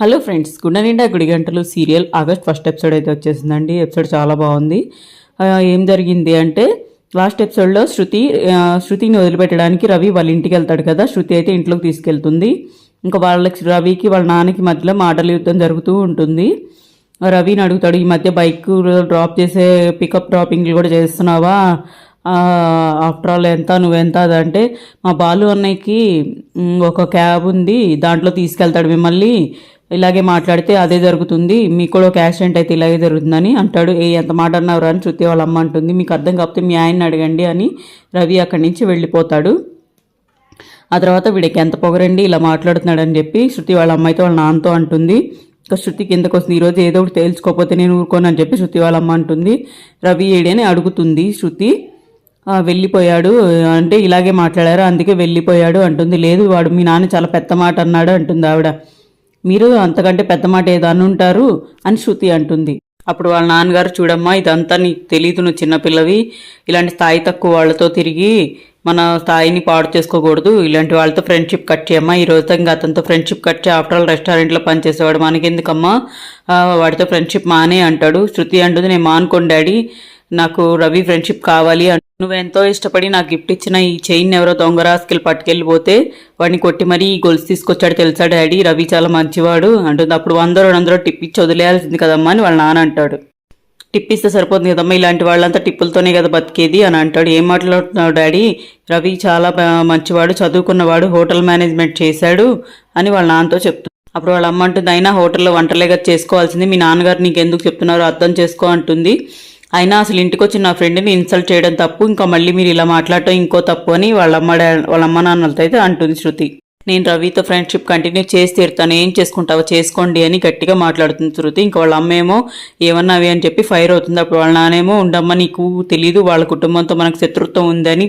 Hello friends గుండె నిండా గుడి గంటలు సీరియల్ ఆగస్ట్ ఫస్ట్ ఎపిసోడ్ అయితే వచ్చేసిందండి. ఎపిసోడ్ చాలా బాగుంది. ఏం జరిగింది అంటే లాస్ట్ ఎపిసోడ్లో శృతి శృతిని వదిలిపెట్టడానికి రవి వాళ్ళ ఇంటికి వెళ్తాడు కదా. శృతి అయితే ఇంట్లోకి తీసుకెళ్తుంది. ఇంకా వాళ్ళకి రవికి వాళ్ళ నాన్నకి మధ్యలో మాటల యుద్ధం జరుగుతూ ఉంటుంది. రవిని అడుగుతాడు ఈ మధ్య బైక్ డ్రాప్ చేసే పికప్ డ్రాపింగ్లు కూడా చేస్తున్నావా? ఆఫ్టర్ ఆల్ ఎంత నువ్వెంత? అదంటే మా బాలు అన్నయ్యకి ఒక క్యాబ్ ఉంది దాంట్లో తీసుకెళ్తాడు మిమ్మల్ని. ఇలాగే మాట్లాడితే అదే జరుగుతుంది. మీకు కూడా ఒక యాక్సిడెంట్ అయితే ఇలాగే జరుగుతుందని అంటాడు. ఏ ఎంత మాట అన్నారు అని శృతి వాళ్ళ అమ్మ అంటుంది. మీకు అర్థం కాకపోతే మీ ఆయన్ని అడగండి అని రవి అక్కడి నుంచి వెళ్ళిపోతాడు. ఆ తర్వాత వీడికి ఎంత పొగరండి ఇలా మాట్లాడుతున్నాడని చెప్పి శృతి వాళ్ళ అమ్మాయితో వాళ్ళ నాన్నతో అంటుంది. ఇంకా శృతి కిందకు వస్తుంది. ఈరోజు ఏదో ఒకటి తేల్చుకోకపోతే నేను ఊరుకోను అని చెప్పి శృతి వాళ్ళ అమ్మ అంటుంది. రవి ఏడి అని అడుగుతుంది శృతి. వెళ్ళిపోయాడు. అంటే ఇలాగే మాట్లాడారు? అందుకే వెళ్ళిపోయాడు అంటుంది. లేదు వాడు మీ నాన్న చాలా పెద్ద మాట అన్నాడు అంటుంది ఆవిడ. మీరు అంతకంటే పెద్ద మాట ఏదో అనుంటారు అని శృతి అంటుంది. అప్పుడు వాళ్ళ నాన్నగారు చూడమ్మా ఇదంతా నీకు తెలియదు నువ్వు చిన్నపిల్లవి ఇలాంటి స్థాయి తక్కువ వాళ్ళతో తిరిగి మన స్థాయిని పాడు చేసుకోకూడదు. ఇలాంటి వాళ్ళతో ఫ్రెండ్షిప్ కట్ చేయమ్మా. ఈ రోజు ఇంకా అతనితో ఫ్రెండ్షిప్ కట్ చేయి. ఆఫ్టర్ ఆల్ రెస్టారెంట్లో పనిచేసేవాడు మనకెందుకమ్మా? వాడితో ఫ్రెండ్షిప్ మానే అంటాడు. శృతి అంటుంది నేను మానుకోండి డాడీ. నాకు రవి ఫ్రెండ్షిప్ కావాలి నువ్వెంతో ఇష్టపడి నాకు గిఫ్ట్ ఇచ్చిన ఈ చైన్ ఎవరో దొంగ రాసుకెళ్ళి పట్టుకెళ్ళిపోతే వాడిని కొట్టి మరీ ఈ గొలుసు తీసుకొచ్చాడు తెలుసా డాడీ? రవి చాలా మంచివాడు. అంటుంది అప్పుడు వంద రెండు వందలు టిప్ ఇచ్చి వదిలేయాల్సింది కదమ్మా అని వాళ్ళ నాన్న అంటాడు. టిప్ ఇస్తే సరిపోతుంది కదమ్మా ఇలాంటి వాళ్ళంతా టిప్పులతోనే కదా బతికేది అని అంటాడు. ఏం మాట్లాడుతున్నావు డాడీ? రవి చాలా మంచివాడు చదువుకున్నవాడు హోటల్ మేనేజ్మెంట్ చేశాడు అని వాళ్ళ నాన్నతో చెప్తుంది అప్పుడు వాళ్ళ అమ్మ అంటుంది అయినా హోటల్లో వంటలే కదా చేసుకోవాల్సింది. మీ నాన్నగారు నీకు ఎందుకు చెప్తున్నారు అర్థం చేసుకో అంటుంది. అయినా అసలు ఇంటికి వచ్చి నా ఫ్రెండ్ని ఇన్సల్ట్ చేయడం తప్పు ఇంకా మళ్ళీ మీరు ఇలా మాట్లాడటం ఇంకో తప్పు అని వాళ్ళ వాళ్ళమ్మ వాళ్ళ అమ్మ నాన్నలతో అయితే అంటుంది శృతి. నేను రవితో ఫ్రెండ్షిప్ కంటిన్యూ చేసి తీరుతాను ఏం చేసుకుంటావో చేసుకోండి అని గట్టిగా మాట్లాడుతుంది శృతి. ఇంకా వాళ్ళ అమ్మేమో ఏమన్నావి? అని చెప్పి ఫైర్ అవుతుంది. అప్పుడు వాళ్ళ నానేమో ఉండమ్మ నీకు తెలియదు వాళ్ళ కుటుంబంతో మనకు శత్రుత్వం ఉందని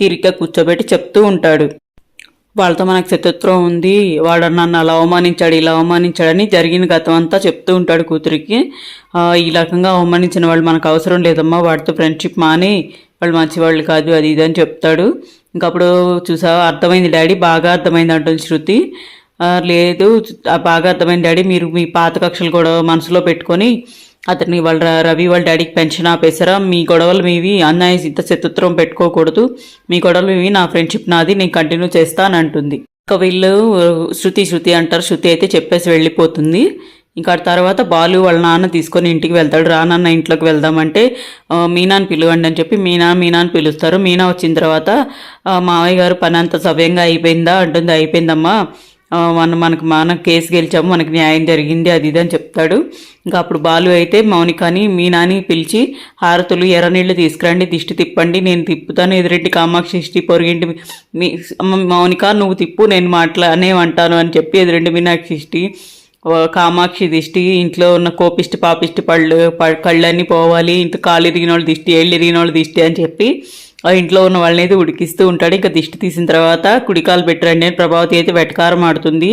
తీరిగ్గా కూర్చోబెట్టి చెప్తూ ఉంటాడు. వాళ్ళతో మనకు శత్రుత్వం ఉంది వాడు నన్ను అలా అవమానించాడు ఇలా అవమానించాడని జరిగిన గతం అంతా చెప్తూ ఉంటాడు కూతురికి. ఈ రకంగా అవమానించిన వాళ్ళు మనకు అవసరం లేదమ్మా వాడితో ఫ్రెండ్షిప్ మాని వాళ్ళు మంచివాళ్ళు కాదు అది ఇది అని చెప్తాడు. ఇంకా అప్పుడు చూసావా అర్థమైంది డాడీ బాగా అర్థమైంది అంటుంది శృతి. లేదు బాగా అర్థమైంది డాడీ మీరు మీ పాత కక్షలు కూడా మనసులో పెట్టుకొని అతన్ని వాళ్ళ ర- రవి వాళ్ళ డాడీకి పెన్షన్ ఆపేసారా మీ గొడవలు మీవి అన్నయ్య ఇంత శత్రుత్వం పెట్టుకోకూడదు. మీ గొడవలు మీవి నా ఫ్రెండ్షిప్ నాది నేను కంటిన్యూ చేస్తాను అంటుంది. ఇంకా వీళ్ళు శృతి శృతి అంటారు. శృతి అయితే చెప్పేసి వెళ్ళిపోతుంది. ఇంకా తర్వాత బాలు వాళ్ళ నాన్న తీసుకొని ఇంటికి వెళ్తాడు. రా నాన్న ఇంట్లోకి వెళ్దామంటే మీనాని పిలవండి అని చెప్పి మీనా మీనాని పిలుస్తారు. మీనా వచ్చిన తర్వాత మావయ్య గారు పని అంతా సవ్యంగా అయిపోయిందా? అంటుంది. అయిపోయిందమ్మా. మన మనకు మన కేసు గెలిచాము మనకి న్యాయం జరిగింది అది ఇది అని చెప్తాడు. ఇంకా అప్పుడు బాలు అయితే మౌనికని మీనాని పిలిచి హారతులు ఎర్రనీళ్ళు తీసుకురండి దిష్టి తిప్పండి నేను తిప్పుతాను ఎదురెడ్డి కామాక్షి దిష్టి పొరిగింటి మీ మౌనిక నువ్వు తిప్పు నేను మాట్లాడనేమంటాను అని చెప్పి ఎదురెడ్డి మీనాక్షి ఇష్టి కామాక్షి దిష్టి ఇంట్లో ఉన్న కోపిష్టి పాపిష్టి పళ్ళు కళ్ళన్నీ పోవాలి ఇంత కాలు ఎదిగిన వాళ్ళు దిష్టి ఏళ్ళు ఎదిగిన వాళ్ళు దిష్టి అని చెప్పి ఆ ఇంట్లో ఉన్న వాళ్ళని అయితే ఉడికిస్తూ ఉంటాడు. ఇంకా దిష్టి తీసిన తర్వాత కుడికాలు పెట్టరండి అని ప్రభావతి అయితే వెటకారం ఆడుతుంది.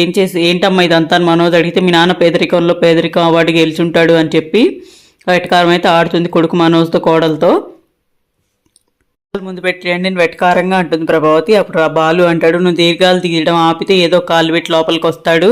ఏం చేసి ఏంటమ్మా ఇదంతా అని మనోజ్ అడిగితే మీ నాన్న పేదరికంలో పేదరికం అవార్డు గెలిచుంటాడు అని చెప్పి వెటకారం అయితే ఆడుతుంది కొడుకు మనోజ్తో కోడలతో. ముందు పెట్టండి నేను వెటకారంగా అంటుంది ప్రభావతి. అప్పుడు ఆ బాలు అంటాడు నువ్వు దీర్ఘాలు తీయడం ఆపితే ఏదో కాలు పెట్టి లోపలికి వస్తాడు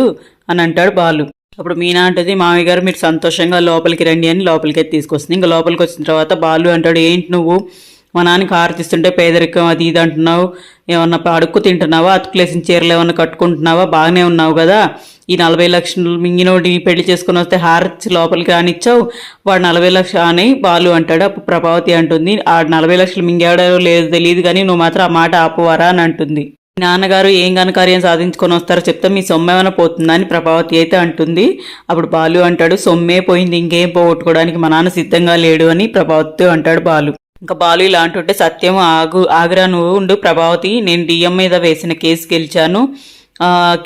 అని అంటాడు బాలు. అప్పుడు మీనా అంటది మామయ్య గారు మీరు సంతోషంగా లోపలికి రండి అని లోపలికి తీసుకొస్తుంది. ఇంకా లోపలికి వచ్చిన తర్వాత బాలు అంటాడు ఏంటి నువ్వు? మా నాన్నకి ఆరతిస్తుంటే పేదరికం అది ఇది అంటున్నావు. ఏమన్నా అడుక్కు తింటున్నావా? అతుకులేసిన చీరలు ఏమన్నా కట్టుకుంటున్నావా? బాగానే ఉన్నావు కదా. ఈ నలభై లక్షలు మింగినోడి పెళ్ళి చేసుకుని వస్తే హారతి లోపలికి రానిచ్చావు. వాడు నలభై లక్షలు అని బాలు అంటాడు. అప్పుడు ప్రభావతి అంటుంది ఆ నలభై లక్షలు మింగాడో లేదో తెలియదు కానీ నువ్వు మాత్రం ఆ మాట ఆపువారా అని అంటుంది. నాన్నగారు ఏం ఘనకార్యం సాధించుకొని వస్తారో చెప్తే మీ సొమ్ము ఏమైనా పోతుందా అని ప్రభావతి అయితే అంటుంది. అప్పుడు బాలు అంటాడు సొమ్మే పోయింది ఇంకేం పోగొట్టుకోవడానికి మా నాన్న సిద్ధంగా లేడు అని ప్రభావతి అంటాడు బాలు. ఇంకా బాలు ఇలా అంటుంటే సత్యం ఆగు ఆగ్రా నువ్వు ఉండు ప్రభావతి నేను డిఎం మీద వేసిన కేసు గెలిచాను.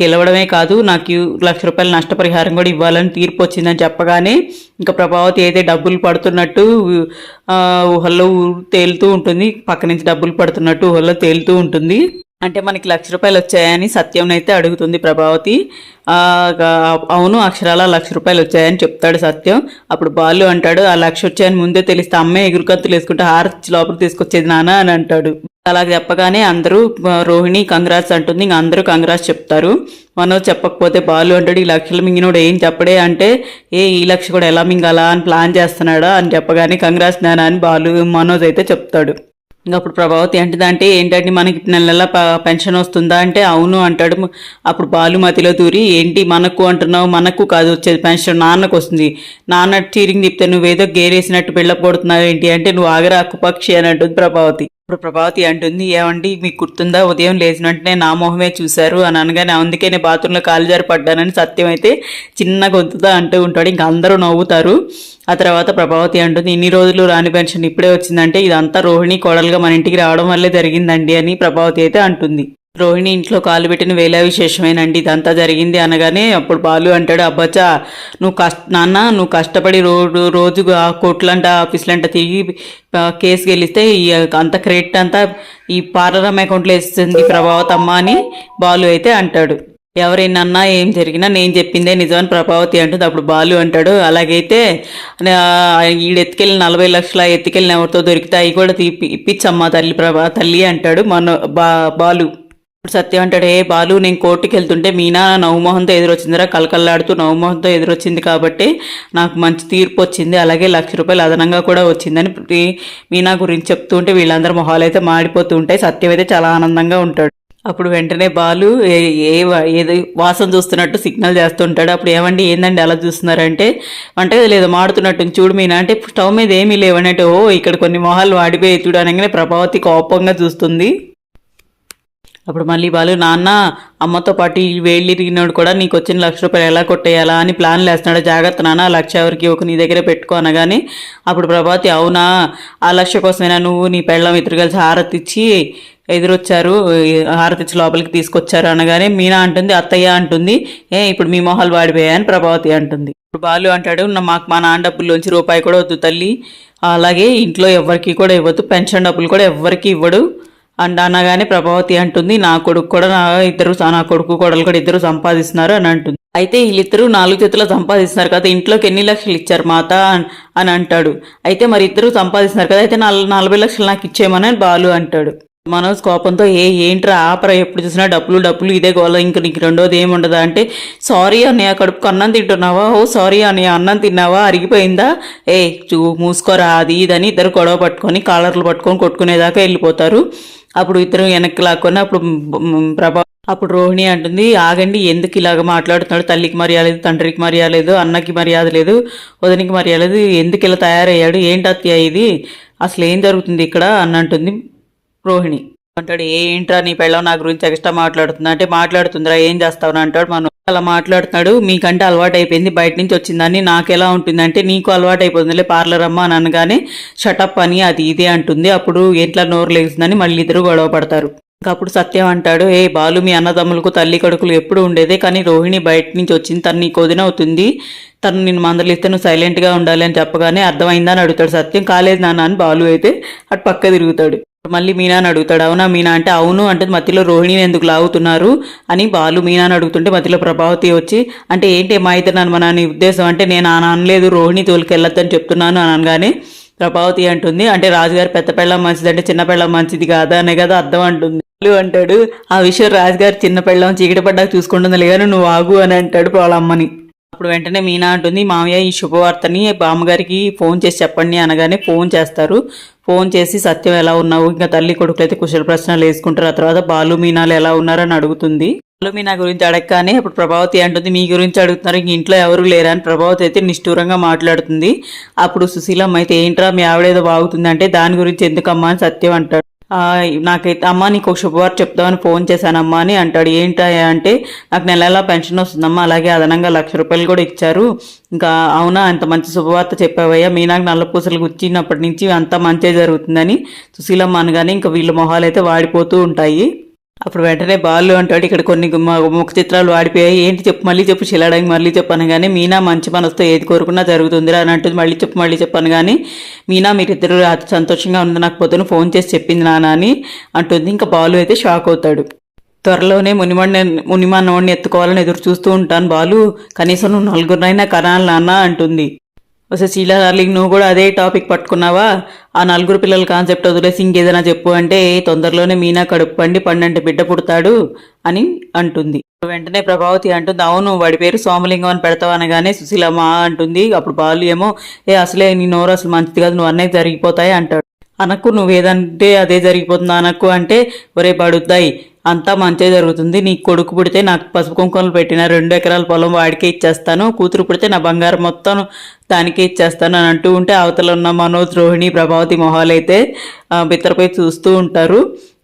గెలవడమే కాదు నాకు లక్ష రూపాయల నష్టపరిహారం కూడా ఇవ్వాలని తీర్పు వచ్చిందని చెప్పగానే ఇంకా ప్రభావతి అయితే డబ్బులు పడుతున్నట్టు ఊహల్లో తేలుతూ ఉంటుంది. పక్క నుంచి డబ్బులు పడుతున్నట్టు ఊహల్లో తేలుతూ ఉంటుంది. అంటే మనకి లక్ష రూపాయలు వచ్చాయని సత్యం అయితే అడుగుతుంది ప్రభావతి. అవును అక్షరాల లక్ష రూపాయలు వచ్చాయని చెప్తాడు సత్యం. అప్పుడు బాలు అంటాడు ఆ లక్ష వచ్చాయని ముందే తెలిస్తే అమ్మే ఎగురుకత్తులు వేసుకుంటే హారతి లోపలికి తీసుకొచ్చేది నానా అని అంటాడు. అలా చెప్పగానే అందరూ రోహిణి కంగ్రాట్స్ అంటుంది. ఇంక అందరూ కంగ్రాట్స్ చెప్తారు. మనోజ్ చెప్పకపోతే బాలు అంటాడు ఈ లక్షలు మింగినోడు ఏం చెప్పడే అంటే ఏ ఈ లక్ష కూడా ఎలా మింగాలా అని ప్లాన్ చేస్తున్నాడా అని చెప్పగానే కంగ్రాట్స్ నానా అని బాలు మనోజ్ అయితే చెప్తాడు. ఇంకా అప్పుడు ప్రభావతి అంటుంది అంటే ఏంటంటే మనకి నెల నెల పెన్షన్ వస్తుందా? అంటే అవును అంటాడు. అప్పుడు బాలుమతిలో దూరి ఏంటి మనకు అంటున్నావు? మనకు కాదు వచ్చేది పెన్షన్. నాన్నకు వస్తుంది. నాన్న చీరింగ్ తిప్తే నువ్వేదో గేరేసినట్టు వెళ్ళకపోతున్నావు ఏంటి అంటే నువ్వు ఆగరా కుపక్షి అని అంటుంది ప్రభావతి. ఇప్పుడు ప్రభావతి అంటుంది ఏమండి మీకు గుర్తుందా? ఉదయం లేచిన వెంటనే నా మొహమే చూశారు అని అనగానే అందుకే నేను బాత్రూంలో కాలు జారి పడ్డానని సత్యం అయితే చిన్న గొంతుతో అంటూ ఉంటాడు. ఇంకా అందరూ నవ్వుతారు. ఆ తర్వాత ప్రభావతి అంటుంది ఇన్ని రోజులు రాని పెన్షన్ ఇప్పుడే వచ్చిందంటే ఇదంతా రోహిణి కోడలుగా మన ఇంటికి రావడం వల్లే జరిగిందండి అని ప్రభావతి అయితే అంటుంది. రోహిణి ఇంట్లో కాలు పెట్టిన వేలా విశేషమేనండి. ఇదంతా జరిగింది అనగానే అప్పుడు బాలు అంటాడు అబ్బచ్చా నువ్వు కష్ట నాన్న నువ్వు కష్టపడి రోజు రోజు ఆ కోట్లంట ఆఫీసులంట తిరిగి కేసు గెలిస్తే ఈ అంత క్రెడిట్ అంతా ఈ పార్లరం అకౌంట్లో వేస్తుంది ప్రభావతమ్మ అని బాలు అయితే అంటాడు. ఎవరైనా ఏం జరిగినా నేను చెప్పిందే నిజమని ప్రభావతి అంటుంది. అప్పుడు బాలు అంటాడు అలాగైతే ఆ, ఈడు ఎత్తుకెళ్ళిన నలభై లక్షల ఎత్తుకెళ్ళిన ఎవరితో దొరికితే అవి కూడా తీపి ఇప్పించమ్మా తల్లి ప్రభా తల్లి అంటాడు మన బా బాలు. ఇప్పుడు సత్యం అంటాడు ఏ బాలు నేను కోర్టుకి వెళ్తుంటే మీనా నవ్వుమోహంతో ఎదురొచ్చిందిరా కలకల్లాడుతూ నవ్వుమోహంతో ఎదురొచ్చింది కాబట్టి నాకు మంచి తీర్పు వచ్చింది అలాగే లక్ష రూపాయలు అదనంగా కూడా వచ్చిందని మీనా గురించి చెప్తూ ఉంటే వీళ్ళందరూ మొహాలు అయితే మాడిపోతూ ఉంటాయి సత్యం అయితే చాలా ఆనందంగా ఉంటాడు. అప్పుడు వెంటనే బాలు ఏ ఏ వా- ఏదో వాసన చూస్తున్నట్టు సిగ్నల్ చేస్తుంటాడు అప్పుడు ఏమండి ఏందండి అలా చూస్తున్నారంటే వంటగది లేదు మాడుతున్నట్టు చూడు మీనా అంటే స్టవ్ మీద ఏమీ లేవనంటే ఓ ఇక్కడ కొన్ని మొహాలు వాడిపోయి చూడు అనగానే ప్రభావతి కోపంగా చూస్తుంది. అప్పుడు మళ్ళీ బాలు నాన్న అమ్మతో పాటు ఈ వేళ్ళు కూడా నీకు వచ్చిన లక్ష రూపాయలు ఎలా కొట్టేయాలా అని ప్లాన్లు వేస్తున్నాడు. జాగ్రత్త నాన్న ఆ లక్ష ఎవరికి ఒక నీ దగ్గర పెట్టుకో అనగానే అప్పుడు ప్రభాతి అవునా ఆ లక్ష కోసమైనా నువ్వు నీ పెళ్ళం ఇద్దరు కలిసి హారతి ఇచ్చి ఎదురొచ్చారు హారతిచ్చి హారతి ఇచ్చి లోపలికి తీసుకొచ్చారు అనగానే మీనా అంటుంది అత్తయ్య అంటుంది ఏ ఇప్పుడు మీ మొహాలు వాడిపోయాయని ప్రభావతి అంటుంది. ఇప్పుడు బాలు అంటాడు మాకు మా నాన్న డబ్బుల్లోంచి రూపాయి కూడా వద్దు తల్లి అలాగే ఇంట్లో ఎవరికి కూడా ఇవ్వద్దు పెన్షన్ డబ్బులు కూడా ఎవరికి ఇవ్వడు అండ్ అనగానే ప్రభావతి అంటుంది నా కొడుకు కూడా నా ఇద్దరు నా కొడుకు కొడలు కూడా ఇద్దరు సంపాదిస్తున్నారు అని అంటుంది. అయితే వీళ్ళిద్దరూ నాలుగు చేతులు సంపాదిస్తున్నారు కదా ఇంట్లోకి ఎన్ని లక్షలు ఇచ్చారు మాత అని అంటాడు. అయితే మరి ఇద్దరు సంపాదిస్తున్నారు కదా అయితే నలభై లక్షలు నాకు ఇచ్చేయమని బాలు అంటాడు. మనోజ్ కోపంతో ఏ ఏంట్రా ఆపరా ఎప్పుడు చూసినా డబ్బులు డబ్బులు ఇదే గోల ఇంక నీకు రెండోది ఏమి ఉండదా? అంటే సారీ అన్నయ్య కడుపుకు అన్నం తింటున్నావా? ఓ సారీ అన్నయ్య అన్నం తిన్నావా? అరిగిపోయిందా. ఏ చూ మూసుకోరా అది ఇదని ఇద్దరు గొడవ పట్టుకొని కాలర్లు పట్టుకొని కొట్టుకునేదాకా వెళ్ళిపోతారు. అప్పుడు ఇద్దరు వెనక్కి లాక్కొని అప్పుడు ప్రభా అప్పుడు రోహిణి అంటుంది ఆగండి ఎందుకు ఇలాగ మాట్లాడుతున్నాడు తల్లికి మర్యాద లేదు తండ్రికి మర్యాద లేదు అన్నకి మర్యాద లేదు వదినికి మర్యాద లేదు ఎందుకు ఇలా తయారయ్యాడు? ఏంటి అత్తయ్య ఇది? అసలు ఏం జరుగుతుంది ఇక్కడ? అని అంటుంది రోహిణి. అంటాడు ఏంట్రా నీ పెళ్ళం నా గురించి ఎక్స్ట్రా మాట్లాడుతుంది? అంటే మాట్లాడుతుందిరా ఏం చేస్తావు అని అంటాడు మనం అలా మాట్లాడుతున్నాడు. మీకంటే అలవాటు అయిపోయింది బయట నుంచి వచ్చిందని నాకు ఎలా ఉంటుందంటే నీకు అలవాటు అయిపోతుందిలే పార్లర్ అమ్మ అని అనగానే షటప్ అని అది ఇదే అంటుంది. అప్పుడు ఇంట్లో నోరు లేస్తుందని మళ్ళీ ఇద్దరు గొడవ పడతారు. ఇంకా అప్పుడు సత్యం అంటాడు ఏ బాలు మీ అన్నదమ్ములకు తల్లి కొడుకులు ఎప్పుడు ఉండేదే కానీ రోహిణి బయట నుంచి వచ్చింది. తను నీకు వదిన అవుతుంది. తను నిన్ను మందలిస్తే నువ్వు సైలెంట్గా ఉండాలి అని చెప్పగానే అర్థమైందా అని అడుగుతాడు సత్యం. కాలేదు నాన్న అని బాలు అయితే అటు పక్క తిరుగుతాడు. మళ్ళీ మీనాని అడుగుతాడు అవునా మీనా? అంటే అవును. అంటే మధ్యలో రోహిణిని ఎందుకు లాగుతున్నారు అని బాలు మీనాని అడుగుతుంటే మధ్యలో ప్రభావతి వచ్చి అంటే ఏంటి మా అయితే నన్ను మన నీ ఉద్దేశం? అంటే నేను ఆ అనలేదు రోహిణి తోలికెళ్ళొద్దని చెప్తున్నాను అని అనగానే ప్రభావతి అంటుంది అంటే రాజుగారు పెద్ద పెళ్ళం మంచిది అంటే చిన్న పెళ్ళం మంచిది కాదా? అనే కదా అర్థం అంటుంది. బాలు అంటాడు ఆ విషయం రాజుగారు చిన్న పెళ్ళం చీకటి పడ్డాక చూసుకుంటుంది లేదని నువ్వు ఆగు అని అంటాడు వాళ్ళ అమ్మని. అప్పుడు వెంటనే మీనా అంటుంది మామయ్య ఈ శుభవార్తని బామ్మగారికి ఫోన్ చేసి చెప్పండి అనగానే ఫోన్ చేస్తారు. ఫోన్ చేసి సత్యం ఎలా ఉన్నావు? ఇంకా తల్లి కొడుకులు అయితే కుశల ప్రశ్నలు వేసుకుంటారు. ఆ తర్వాత బాలు మీనాలు ఎలా ఉన్నారని అడుగుతుంది. బాలు మీనా గురించి అడగగానే అప్పుడు ప్రభావతి అంటుంది మీ గురించి అడుగుతున్నారు. ఇంక ఇంట్లో ఎవరు లేరా? అని ప్రభావతి అయితే నిష్ఠూరంగా మాట్లాడుతుంది. అప్పుడు సుశీలమ్మ అయితే ఏంట్రా మీ ఆవిడేదో బాగుతుంది అంటే దాని గురించి ఎందుకమ్మా అని సత్యం అంటాడు. నాకైతే అమ్మ నీకు ఒక శుభవార్త చెప్తామని ఫోన్ చేశానమ్మా అని అంటాడు. ఏంటా అంటే నాకు నెల నెలా పెన్షన్ వస్తుందమ్మా అలాగే అదనంగా లక్ష రూపాయలు కూడా ఇచ్చారు. ఇంకా అవునా అంత మంచి శుభవార్త చెప్పావయ్యా మీ నాకు నల్ల పూసలు గుచ్చినప్పటి నుంచి అంతా మంచే జరుగుతుందని సుశీలమ్మ అనగానే ఇంకా వీళ్ళ మొహాలు అయితే వాడిపోతూ ఉంటాయి. అప్పుడు వెంటనే బాలు అంటాడు ఇక్కడ కొన్ని మ- ముఖ చిత్రాలు ఆడిపోయాయి ఏంటి చెప్పు మళ్ళీ చెప్పు శిలాడానికి మళ్ళీ చెప్పాను కానీ మీనా మంచి మనసుతో ఏది కోరుకున్నా జరుగుతుందిరా అని అంటుంది. మళ్ళీ చెప్పు మళ్ళీ చెప్పాను కానీ మీనా మీరిద్దరు అతి సంతోషంగా ఉంది నాకు పొద్దున ఫోన్ చేసి చెప్పింది నాన్న అని అంటుంది. ఇంకా బాలు అయితే షాక్ అవుతాడు. త్వరలోనే మునిమణ్ణి మునిమన్నవాడిని ఎత్తుకోవాలని ఎదురు చూస్తూ ఉంటాను బాలు. కనీసం నువ్వు నలుగురినైనా కనాలి నాన్న అంటుంది. వస్తే శీలా డార్లింగ్ నువ్వు కూడా అదే టాపిక్ పట్టుకున్నావా? ఆ నలుగురు పిల్లల కాన్సెప్ట్ వదిలేసి ఇంకేదైనా చెప్పు అంటే తొందరలోనే మీనా కడుపు పండి పండంటే బిడ్డ పుడతాడు అని అంటుంది. వెంటనే ప్రభావతి అంటుంది అవును వాడి పేరు సోమలింగం అని పెడతావు అనగానే సుశీలమ్మ అంటుంది. అప్పుడు బాలు ఏమో ఏ అసలే నీ నోరు అసలు మంచిది కాదు నువ్వు అన్నీ జరిగిపోతాయి? అంటాడు. అనకు నువ్వేదంటే అదే జరిగిపోతుంది. అనకు అంటే ఒరే పడుద్దాయి అంతా మంచిగా జరుగుతుంది. నీ కొడుకు పుడితే నాకు పసుపు కుంకుమలు పెట్టిన రెండు ఎకరాల పొలం వాడికే ఇచ్చేస్తాను. కూతురు పుడితే నా బంగారం మొత్తం దానికే ఇచ్చేస్తాను అని అంటూ ఉంటే అవతల ఉన్న మనోజ్ రోహిణి ప్రభావతి మొహాలు అయితే బిత్తరపై చూస్తూ ఉంటారు.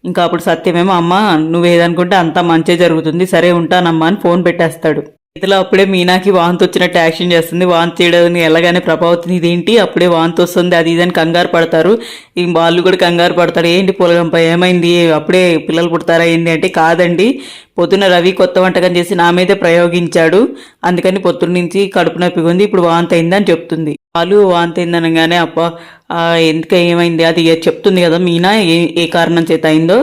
ఇంకా అప్పుడు సత్యమేమో అమ్మ నువ్వేదనుకుంటే అంతా మంచిగా జరుగుతుంది. సరే ఉంటానమ్మా అని ఫోన్ పెట్టేస్తాడు. ఇతలో అప్పుడే మీనాకి వాంతి వచ్చినట్టు యాక్షన్ చేస్తుంది. వాంతి చేయడానికి ఎలాగానే ప్రభావతిని ఇదేంటి? అప్పుడే వాంతి వస్తుంది. అది ఇదని కంగారు పడతారు. ఈ వాళ్ళు కూడా కంగారు పడతారు. ఏంటి పొలగంప? ఏమైంది? అప్పుడే పిల్లలు పుడతారా? ఏంటి అంటే కాదండి. పొద్దున రవి కొత్త వంటకం చేసి నా మీదే ప్రయోగించాడు. అందుకని పొద్దున్న నుంచి కడుపు నొప్పిగా ఉంది. ఇప్పుడు వాంతి అయిందని చెప్తుంది. వాళ్ళు వాంతి అయింది అనగానే అప్ప ఎందుక ఎందుకు ఏమైంది? అది చెప్తుంది కదా మీనా. ఏ ఏ కారణం చేత అయిందో.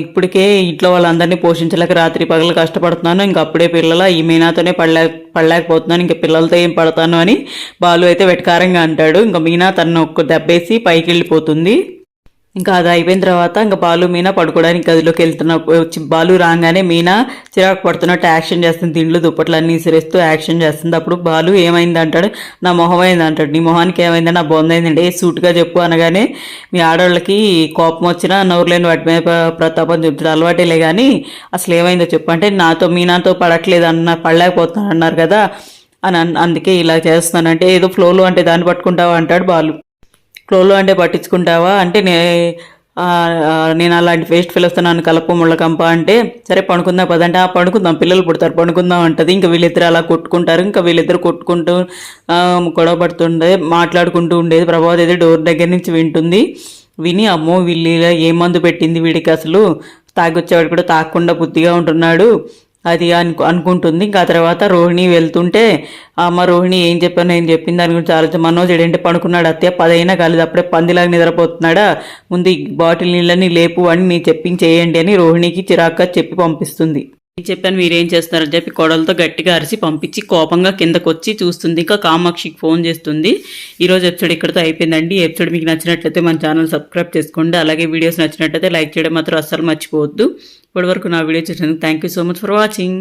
ఇప్పటికే ఇంట్లో వాళ్ళందరినీ పోషించలేక రాత్రి పగలు కష్టపడుతున్నాను. ఇంక అప్పుడే పిల్లల ఈ మీనాతోనే పడలే పడలేకపోతున్నాను. ఇంకా పిల్లలతో ఏం పడతాను అని బాలు అయితే వెటకారంగా అంటాడు. ఇంకా మీనా తను ఒక్క దెబ్బేసి పైకి వెళ్ళిపోతుంది ఇంకా అది అయిపోయిన తర్వాత ఇంకా బాలు మీనా పడుకోవడానికి గదిలోకి వెళ్తున్నప్పుడు బాలు రాగానే మీనా చిరాకు పడుతున్నట్టు యాక్షన్ చేస్తుంది. దిండ్లు దుప్పట్లన్నీ ఇసిరేస్తూ యాక్షన్ చేస్తుంది. అప్పుడు బాలు ఏమైంది అంటాడు. నా మొహం అయింది అంటాడు. నీ మొహానికి ఏమైంది? నా బొందైందండి ఏ సూట్గా చెప్పు అనగానే మీ ఆడవాళ్ళకి కోపం వచ్చినా నోరు లేని వాటి మీద ప్రతాపం చెప్తాడు. అలవాటేలే కానీ అసలు ఏమైందో చెప్పు. అంటే నాతో మీనాతో పడట్లేదు అన్న పడలేకపోతున్నాను అన్నారు కదా అని అన్- అందుకే ఇలా చేస్తున్నాను. అంటే ఏదో ఫ్లోలో అంటే దాన్ని పట్టుకుంటావా అంటాడు బాలు. ఫ్లోలో అంటే పట్టించుకుంటావా? అంటే నే నేను అలాంటి ఫేస్ట్ ఫీల్ వస్తున్నాను కలప ముళ్ళకంప అంటే సరే పడుకుందాం పదంటే ఆ పడుకుందాం పిల్లలు పుడతారు పడుకుందాం అంటది. ఇంకా వీళ్ళిద్దరు అలా కొట్టుకుంటారు. ఇంకా వీళ్ళిద్దరు కొట్టుకుంటూ గొడవ పడుతుండే మాట్లాడుకుంటూ ఉండేది. ప్రభావతి అయితే డోర్ దగ్గర నుంచి వింటుంది. విని అమ్మో వీళ్ళు ఏ మందు పెట్టింది వీడికి అసలు? తాగొచ్చేవాడు కూడా తాగకుండా బుద్ధిగా ఉంటున్నాడు. అది అను అనుకుంటుంది. ఇంకా తర్వాత రోహిణి వెళ్తుంటే అమ్మ రోహిణి ఏం చెప్పాను ఏం చెప్పింది దాని గురించి ఆలోచన మనోజ్ ఏంటంటే పడుకున్నాడు అత్తయ్య? పదైనా కాలేదు. అప్పుడే పందిలాగా నిద్రపోతున్నాడా? ముందు ఈ బాటిల్ నీళ్ళని లేపు అని నేను చెప్పించేయండి అని రోహిణికి చిరాగ్గా చెప్పి పంపిస్తుంది. నేను చెప్పాను మీరేం చేస్తున్నారని చెప్పి కొడలతో గట్టిగా అరిసి పంపించి కోపంగా కిందకు వచ్చి చూస్తుంది. ఇంకా కామాక్షికి ఫోన్ చేస్తుంది. ఈరోజు ఎపిసోడ్ ఇక్కడితో అయిపోయిందండి. ఎపిసోడ్ మీకు నచ్చినట్లయితే మన ఛానల్ సబ్స్క్రైబ్ చేసుకోండి. అలాగే వీడియోస్ నచ్చినట్లయితే లైక్ చేయడం మాత్రం అస్సలు మర్చిపోవద్దు. ఇప్పటివరకు నా వీడియో చూసినందుకు thank you so much for watching